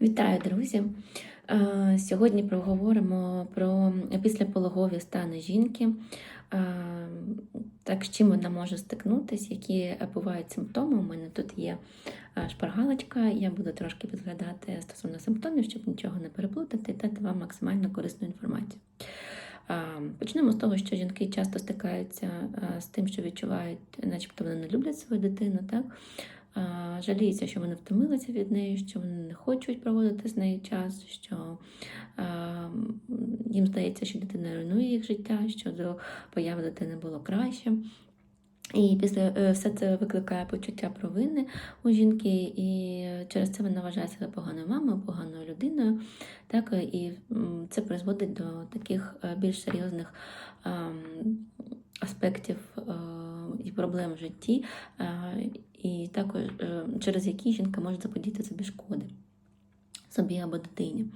Вітаю, друзі! Е, Сьогодні проговоримо про післяпологові стани жінки, е, так з чим вона може стикнутися, які бувають симптоми. У мене тут є е, шпаргалочка, я буду трошки підглядати стосовно симптомів, щоб нічого не переплутати і дати вам максимально корисну інформацію. Почнемо з того, що жінки часто стикаються з тим, що відчувають, начебто вони не люблять свою дитину, так? Е, жаліються, що вони втомилися від неї, що вони не хочуть проводити з нею час, що е, їм здається, що дитина руйнує їх життя, що до появи дитини було краще. І після е, все це викликає почуття провини у жінки, і через це вона вважає себе поганою мамою, поганою людиною. Так, і це призводить до таких е, більш серйозних ем, аспектів е, і проблем в житті, е, і також е, через які жінка може заподіяти собі шкоди собі або дитині.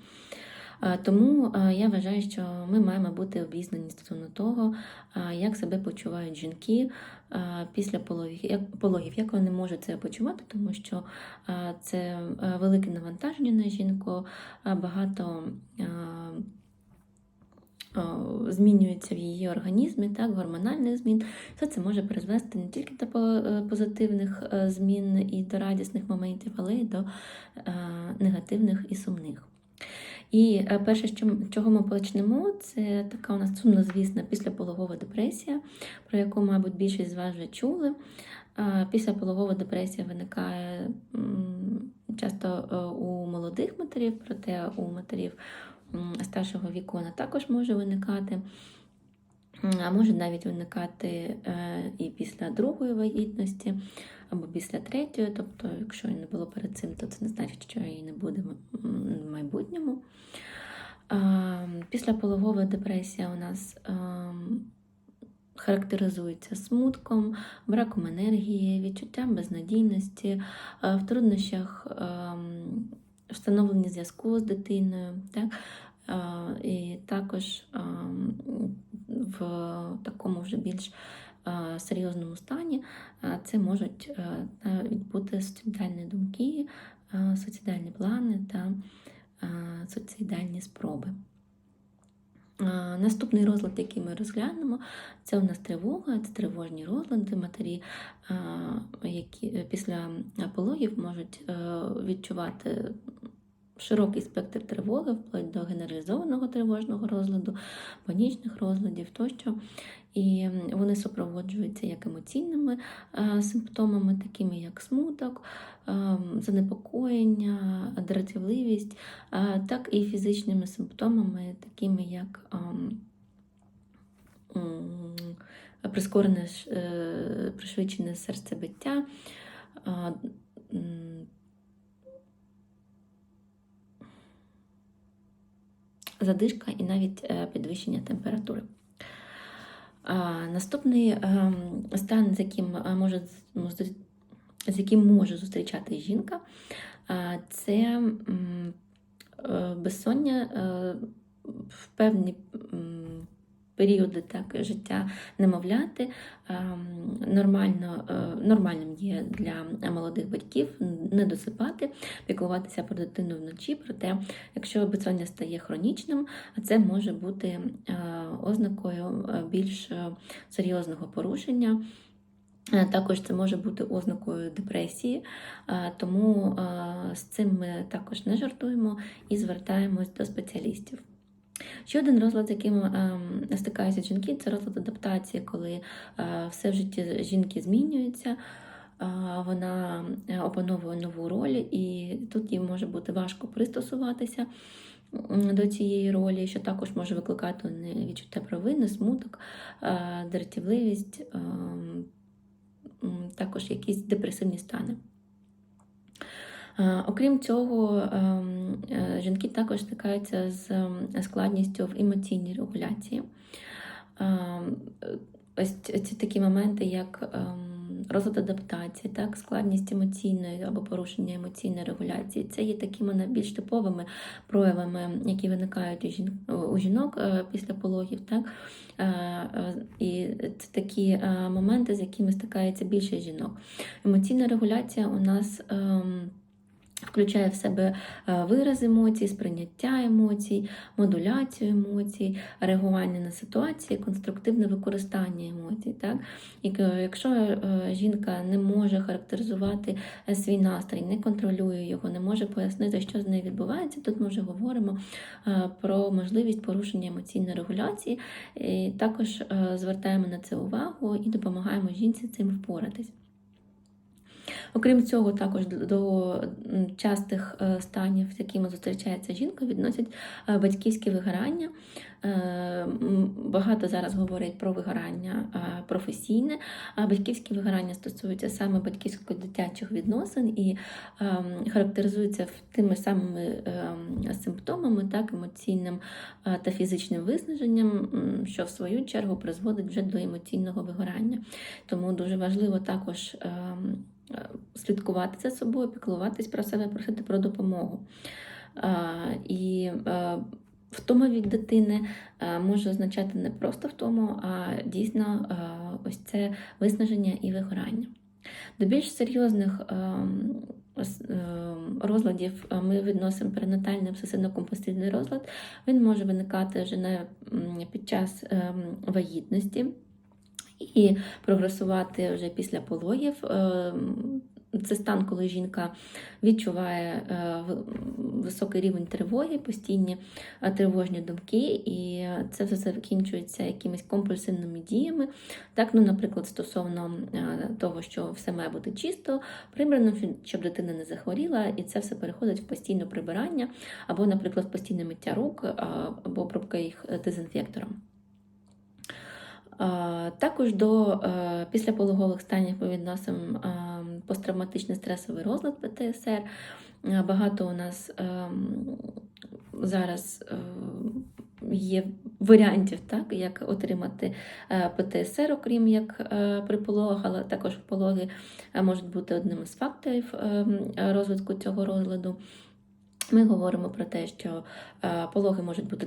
Е, Тому е, я вважаю, що ми маємо бути обізнані стосовно того, як себе почувають жінки після пологів, як, вони можуть це почувати, тому що це велике навантаження на жінку, багато змінюється в її організмі, так, гормональних змін. Все це може призвести не тільки до е, позитивних е, змін і до радісних моментів, але й до е, негативних і сумних. І е, перше, чим- чого ми почнемо, це така у нас сумнозвісна післяпологова депресія, про яку, мабуть, більшість з вас вже чули. Е, Післяпологова депресія виникає часто е, у молодих матерів, проте у матерів старшого віку вона також може виникати. А може навіть виникати е, і після другої вагітності, або після третьої. Тобто, якщо її не було перед цим, то це не значить, що її не буде в майбутньому. А, Післяпологова депресія у нас ем, характеризується смутком, браком енергії, відчуттям безнадійності, е, в труднощах ем, встановлення зв'язку з дитиною. Так? Е, І також ем, в такому вже більш е, серйозному стані е, це можуть е, бути суїцидальні думки, е, суїцидальні плани та е, суїцидальні спроби. Е, Наступний розлад, який ми розглянемо, це у нас тривога, це тривожні розлади. Матері, е, які е, після пологів можуть е, відчувати широкий спектр тривоги, вплоть до генералізованого тривожного розладу, панічних розладів тощо. І вони супроводжуються як емоційними е, симптомами, такими як смуток, е, занепокоєння, дратівливість, е, так і фізичними симптомами, такими як прискорене пришвидшене серцебиття. е, м, Задишка і навіть е, підвищення температури. Наступний ем, стан, з яким е, може з- ну, з яким може зустрічати жінка, це е, безсоння в певні періоди так, життя немовляти. Ем, Нормально, е, нормальним є для молодих батьків не досипати, піклуватися про дитину вночі. Проте, якщо безсоння стає хронічним, це може бути е, ознакою е, більш серйозного порушення. Також це може бути ознакою депресії, тому з цим ми також не жартуємо і звертаємось до спеціалістів. Ще один розлад, з яким ем, стикаються жінки, це розлад адаптації, коли е, все в житті жінки змінюється, е, вона е, опановує нову роль, і тут їй може бути важко пристосуватися до цієї ролі, що також може викликати відчуття провини, смуток, е, дратівливість, м, також якісь депресивні стани. Е, Окрім цього, ем, е, жінки також стикаються з ем, складністю в емоційній регуляції. Ем, Ось ці такі моменти, як розлад адаптації, так, складність емоційної або порушення емоційної регуляції, це є такими найбільш типовими проявами, які виникають у жінок е, після пологів. Так? І це такі моменти, з якими стикається більше жінок. Емоційна регуляція у нас. Включає в себе е, вираз емоцій, сприйняття емоцій, модуляцію емоцій, реагування на ситуації, конструктивне використання емоцій. Так? І е, якщо е, жінка не може характеризувати свій настрій, не контролює його, не може пояснити, що з нею відбувається, тут ми вже говоримо про можливість порушення емоційної регуляції. І також звертаємо на це увагу і допомагаємо жінці цим впоратись. Окрім цього, також до- частих е, станів, з якими зустрічається жінка, відносять е, батьківське вигорання. Е, Багато зараз говорять про вигорання професійне, а батьківське вигорання стосується саме батьківсько-дитячих відносин і характеризується тими самими симптомами, так, емоційним та фізичним виснаженням, що в свою чергу призводить вже до емоційного вигорання. Тому дуже важливо також ем, слідкувати за собою, піклуватись про себе, просити про допомогу. І е, втома від дитини е, може означати не просто втому, а дійсно е, ось це виснаження і вигорання. До більш серйозних розладів е, ми відносимо перинатальний обсесивно-компульсивний розлад. Він може виникати вже не під час ем, вагітності і прогресувати вже після пологів. Ем, Це стан, коли жінка відчуває е, високий рівень тривоги, постійні е, тривожні думки, і це все закінчується якимись компульсивними діями. Так, ну, наприклад, стосовно е, того, що все має бути чисто, прибрано, щоб дитина не захворіла, і це все переходить в постійне прибирання, або, наприклад, постійне миття рук, або обробка їх е, дезінфектором. Також до е, післяпологових станів ми відносимо е, посттравматичний стресовий розлад ПТСР. Е, Багато у нас зараз є варіантів, так, як отримати ПТСР, окрім як при пологах, але також пологи можуть бути одним із факторів ем, розвитку цього розладу. Ми говоримо про те, що е, пологи можуть бути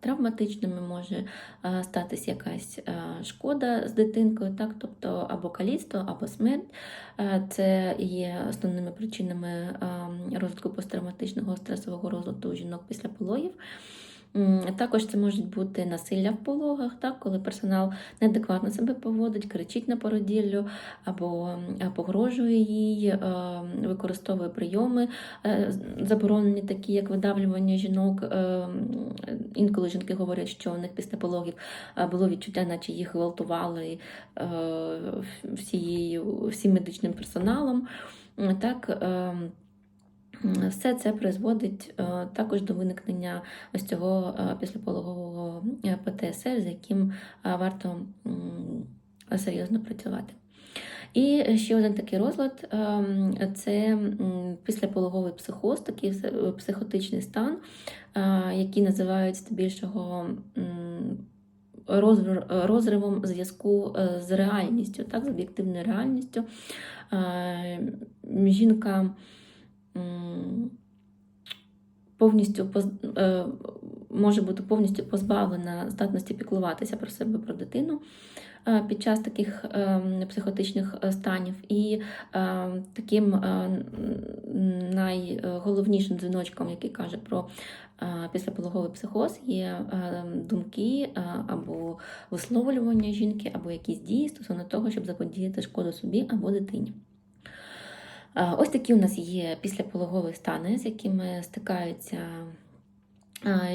травматичними, може е, статись якась е, шкода з дитинкою, так, тобто або каліцтво, або смерть. Це є основними причинами е, розвитку посттравматичного стресового розладу жінок після пологів. Також це можуть бути насилля в пологах, так, коли персонал неадекватно себе поводить, кричить на породіллю або погрожує їй, е, використовує прийоми е, заборонені, такі як видавлювання жінок. Е, Інколи жінки говорять, що у них після пологів було відчуття, наче їх гвалтували всією, всім медичним персоналом. Так, е, все це призводить е, також до виникнення ось цього е, післяпологового е, ПТСР, з яким варто серйозно працювати. І ще один такий розлад це післяпологовий психоз, такий психотичний стан, який називають здебільшого розривом зв'язку з реальністю, так, з об'єктивною реальністю. Жінка повністю е, може бути повністю позбавлена здатності піклуватися про себе, про дитину е, під час таких ем, психотичних е, станів. І е, таким е, найголовнішим дзвіночком, який каже про е, післяпологовий психоз, є е, думки е, або висловлювання жінки, або якісь дії стосовно того, щоб заподіяти шкоду собі або дитині. А, Ось такі у нас є післяпологові стани, з якими стикаються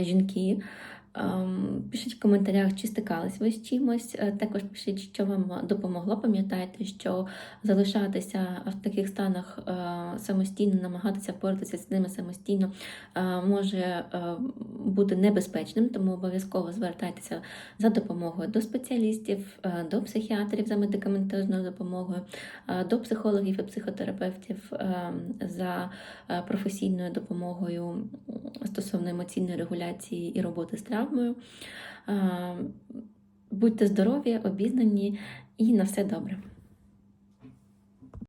жінки. Ем, Пишіть в коментарях, чи стикались ви з чимось. Е, Також пишіть, що вам допомогло. Пам'ятайте, що залишатися в таких станах е, самостійно, намагатися впоратися з ними самостійно е, може бути небезпечним, тому обов'язково звертайтеся за допомогою до спеціалістів, до психіатрів за медикаментозною допомогою, до психологів і психотерапевтів за професійною допомогою стосовно емоційної регуляції і роботи з травмою. Е, Будьте здорові, обізнані і на все добре.